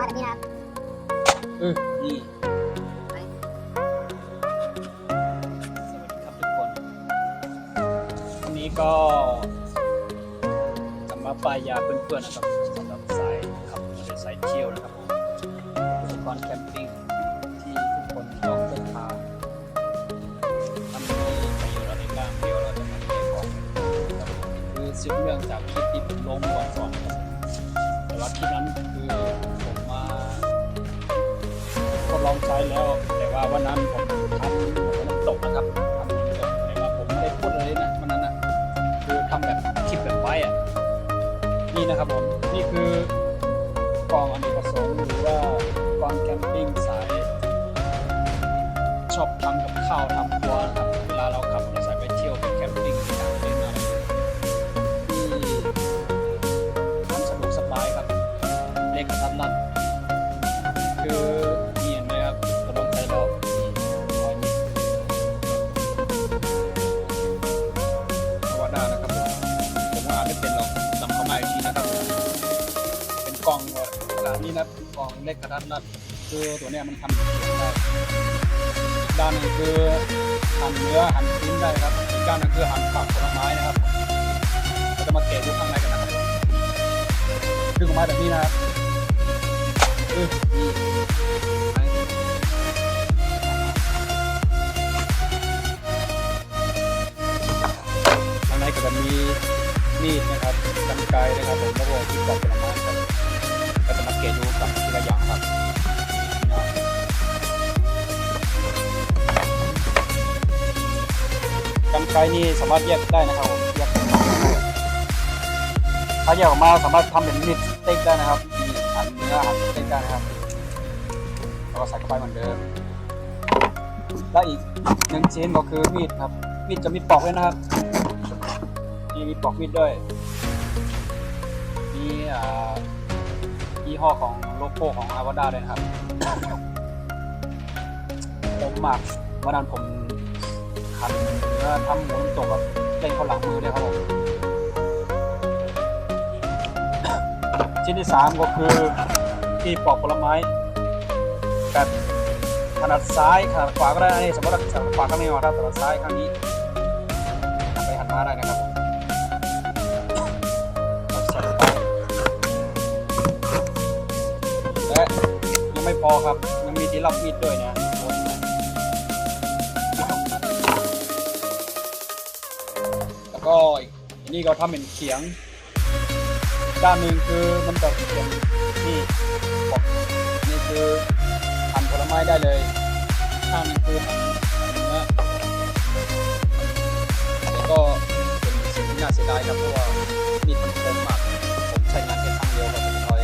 มาแบบนี้นะครับเออนี่สวัสดีครับทุกคนวันนี้ก็จะมาปลายยาเพื่อนๆนะครับสำหรับสายขับรถสายเที่ยวนะครับผมอุปกรณ์แคมปิ้งที่ทุกคนต้องพกพาทำให้ประโยชน์อะไรบ้างเดี๋ยวเราจะมาเก็บของกันครับผมคือซื้อเรื่องจากคลิปที่ผมลงก่อนสอนครับแต่ว่าคลิปนั้นคือ อยแล้ว แต่ว่าวันนั้นผมทำมันตกนะครับทำตกแต่ว่าผมไม่ได้พูดเลยนะวันนั้นนะคือทำแบบคลิปแบบไว้อะนี่นะครับผมนี่คือกองอเนกประสงค์หรือว่ากองแคมปิ้งสาย ชอบทำกับข้าวทำครัวนะครับเวลาเราขับ นนี้นะกองเล็กกระทัดรัดคือตัวเนี้ยมันทำเสียงได้อีกด้านหนึงคือหั่นเนื้อหั่นชิ้นได้ครับอีกด้านหนึงคือหั่นผักผลไม้นะครับเราจะมาเกะดูข้างในกันนะครับคือออกมาแบบนี้นะครับเออข้างในก็จะมีมีดนะครับกันไกนะครับผมแล้วก็ที่ปอกผลไม้ เกดูกับทีละอย่างครับกันไกรนี่สามารถแยกได้นะครับผมแยกเป็นถ้าแยกออกมาสามารถทำเป็นมีดสเต็กได้นะครับมีหั่นเนื้อหั่นสเต็กได้นะครับแล้วก็ใส่เข้าไปเหมือนเดิมและอีกหนึ่งชิ้นก็คือมีดครับ มีดจะมีปอกด้วยนะครับนี่มีปอกมีดด้วยมีอ่า ยี่ห้อของโลโก้ของอาวาด้าด้วยนะครับ ผมหมักวันนั้นผมหันเนื้อทำหมูน้ำตกแบบเล่นเข้าหลังมือเลยครับผมชิ้นที่สามก็คือที่ปอกผลไม้แบบถนัดซ้ายถนัดขวาก็ได้นี่สมมติว่าถนัดขวาข้างนี้มาถ้าถนัดซ้ายข้างนี้หันไปหันมาได้นะครับ ยังไม่พอครับยังมีที่รับมีดด้วยนะแล้วก็อีกอันนี้ก็ทำเป็นเขียง ด้านหนึ่งคือมันจะเป็นที่บอกนี่คือหั่นผลไม้ได้เลยข้างนึงคือหั่นเนื้อแล้วก็เป็นสิ่งที่น่าเสียดายครับเพราะว่ามีดมันคมมากผมใช้งานแค่ครั้งเดียวก็เป็นรอย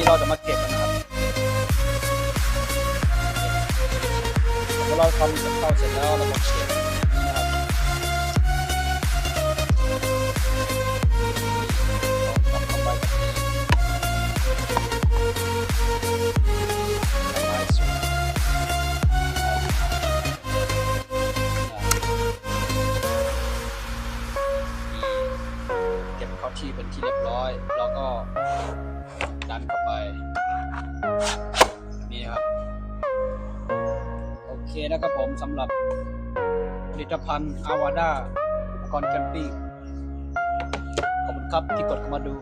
ทีนี้เราจะมาเก็บกันนะครับพอเราทำกับข้าวเสร็จแล้วเรามาเก็บนี่นะครับกลับเข้าไปแบบนี้สบายสุดเก็บเข้าที่เป็นที่เรียบร้อย แล้วก็ นะครับผมสำหรับผลิตภัณฑ์อาวาด้าอุปกรณ์แคมปิ้งขอบคุณครับที่กดเข้ามาดู